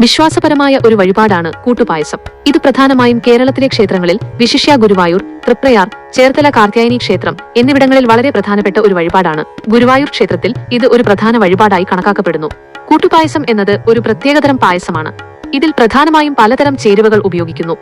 വിശ്വാസപരമായ ഒരു വഴിപാടാണ് കൂട്ടുപായസം. ഇത് പ്രധാനമായും കേരളത്തിലെ ക്ഷേത്രങ്ങളിൽ വിശിഷ്യ ഗുരുവായൂർ തൃപ്രയാർ ചേർത്തല കാർത്യായനി ക്ഷേത്രം എന്നിവിടങ്ങളിൽ വളരെ പ്രധാനപ്പെട്ട ഒരു വഴിപാടാണ്. ഗുരുവായൂർ ക്ഷേത്രത്തിൽ ഇത് ഒരു പ്രധാന വഴിപാടായി കണക്കാക്കപ്പെടുന്നു. കൂട്ടുപായസം എന്നത് ഒരു പ്രത്യേകതരം പായസമാണ്. ഇതിൽ പ്രധാനമായും പലതരം ചേരുവകൾ ഉപയോഗിക്കുന്നു.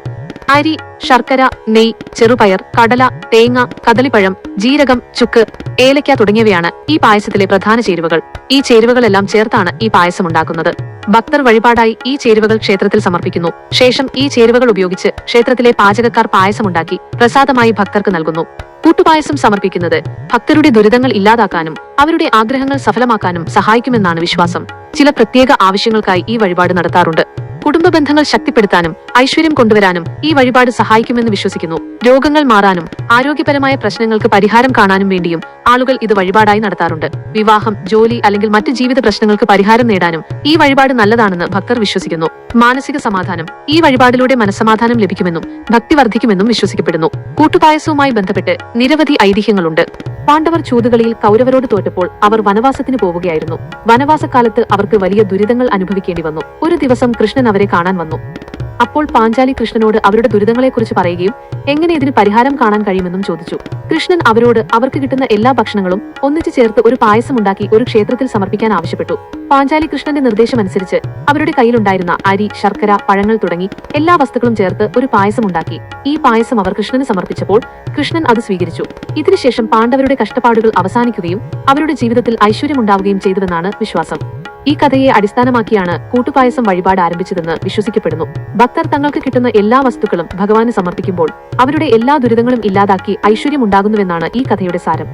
അരി ശർക്കര നെയ് ചെറുപയർ കടല തേങ്ങ കദളിപ്പഴം ജീരകം ചുക്ക് ഏലക്ക തുടങ്ങിയവയാണ് ഈ പായസത്തിലെ പ്രധാന ചേരുവകൾ. ഈ ചേരുവകളെല്ലാം ചേർത്താണ് ഈ പായസം ഉണ്ടാക്കുന്നത് ഭക്തർ വഴിപാടായി ഈ ചേരുവകൾ ക്ഷേത്രത്തിൽ സമർപ്പിക്കുന്നു. ശേഷം ഈ ചേരുവകൾ ഉപയോഗിച്ച് ക്ഷേത്രത്തിലെ പാചകക്കാർ പായസമുണ്ടാക്കി പ്രസാദമായി ഭക്തർക്ക് നൽകുന്നു. കൂട്ടുപായസം സമർപ്പിക്കുന്നത് ഭക്തരുടെ ദുരിതങ്ങൾ ഇല്ലാതാക്കാനും അവരുടെ ആഗ്രഹങ്ങൾ സഫലമാക്കാനും സഹായിക്കുമെന്നാണ് വിശ്വാസം. ചില പ്രത്യേക ആവശ്യങ്ങൾക്കായി ഈ വഴിപാട് നടത്താറുണ്ട്. കുടുംബ ബന്ധങ്ങൾ ശക്തിപ്പെടുത്താനും ഐശ്വര്യം കൊണ്ടുവരാനും ഈ വഴിപാട് സഹായിക്കുമെന്ന് വിശ്വസിക്കുന്നു. രോഗങ്ങൾ മാറാനും ആരോഗ്യപരമായ പ്രശ്നങ്ങൾക്ക് പരിഹാരം കാണാനും വേണ്ടിയും ആളുകൾ ഇത് വഴിപാടായി നടത്താറുണ്ട്. വിവാഹം ജോലി അല്ലെങ്കിൽ മറ്റ് ജീവിത പ്രശ്നങ്ങൾക്ക് പരിഹാരം നേടാനും ഈ വഴിപാട് നല്ലതാണെന്ന് ഭക്തർ വിശ്വസിക്കുന്നു. മാനസിക സമാധാനം ഈ വഴിപാടിലൂടെ മനസ്സമാധാനം ലഭിക്കുമെന്നും ഭക്തി വർദ്ധിക്കുമെന്നും വിശ്വസിക്കപ്പെടുന്നു. കൂട്ടുപായസവുമായി ബന്ധപ്പെട്ട് നിരവധി ഐതിഹ്യങ്ങളുണ്ട്. പാണ്ഡവർ ചൂതുകളിയിൽ കൗരവരോട് തോറ്റപ്പോൾ അവർ വനവാസത്തിന് പോവുകയായിരുന്നു. വനവാസക്കാലത്ത് അവർക്ക് വലിയ ദുരിതങ്ങൾ അനുഭവിക്കേണ്ടി വന്നു. ഒരു ദിവസം കൃഷ്ണൻ അവരെ കാണാൻ വന്നു. അപ്പോൾ പാഞ്ചാലി കൃഷ്ണനോട് അവരുടെ ദുരിതങ്ങളെക്കുറിച്ച് പറയുകയും എങ്ങനെ ഇതിന് പരിഹാരം കാണാൻ കഴിയുമെന്നും ചോദിച്ചു. കൃഷ്ണൻ അവരോട് അവർക്ക് കിട്ടുന്ന എല്ലാ ഭക്ഷണങ്ങളും ഒന്നിച്ചു ചേർത്ത് ഒരു പായസം ഉണ്ടാക്കി ഒരു ക്ഷേത്രത്തിൽ സമർപ്പിക്കാൻ ആവശ്യപ്പെട്ടു. പാഞ്ചാലി കൃഷ്ണന്റെ നിർദ്ദേശമനുസരിച്ച് അവരുടെ കയ്യിലുണ്ടായിരുന്ന അരി ശർക്കര പഴങ്ങൾ തുടങ്ങി എല്ലാ വസ്തുക്കളും ചേർത്ത് ഒരു പായസം ഉണ്ടാക്കി ഈ പായസം അവർ കൃഷ്ണന് സമർപ്പിച്ചപ്പോൾ കൃഷ്ണൻ അത് സ്വീകരിച്ചു. ഇതിനുശേഷം പാണ്ഡവരുടെ കഷ്ടപ്പാടുകൾ അവസാനിക്കുകയും അവരുടെ ജീവിതത്തിൽ ഐശ്വര്യമുണ്ടാവുകയും ചെയ്തുവെന്നാണ് വിശ്വാസം. ഈ കഥയെ അടിസ്ഥാനമാക്കിയാണ് കൂട്ടുപായസം വഴിപാട് ആരംഭിച്ചതെന്ന് വിശ്വസിക്കപ്പെടുന്നു. ഭക്തർ തങ്ങൾക്ക് കിട്ടുന്ന എല്ലാ വസ്തുക്കളും ഭഗവാന് സമർപ്പിക്കുമ്പോൾ അവരുടെ എല്ലാ ദുരിതങ്ങളും ഇല്ലാതാക്കി ഐശ്വര്യമുണ്ടാകുന്നുവെന്നാണ് ഈ കഥയുടെ സാരം.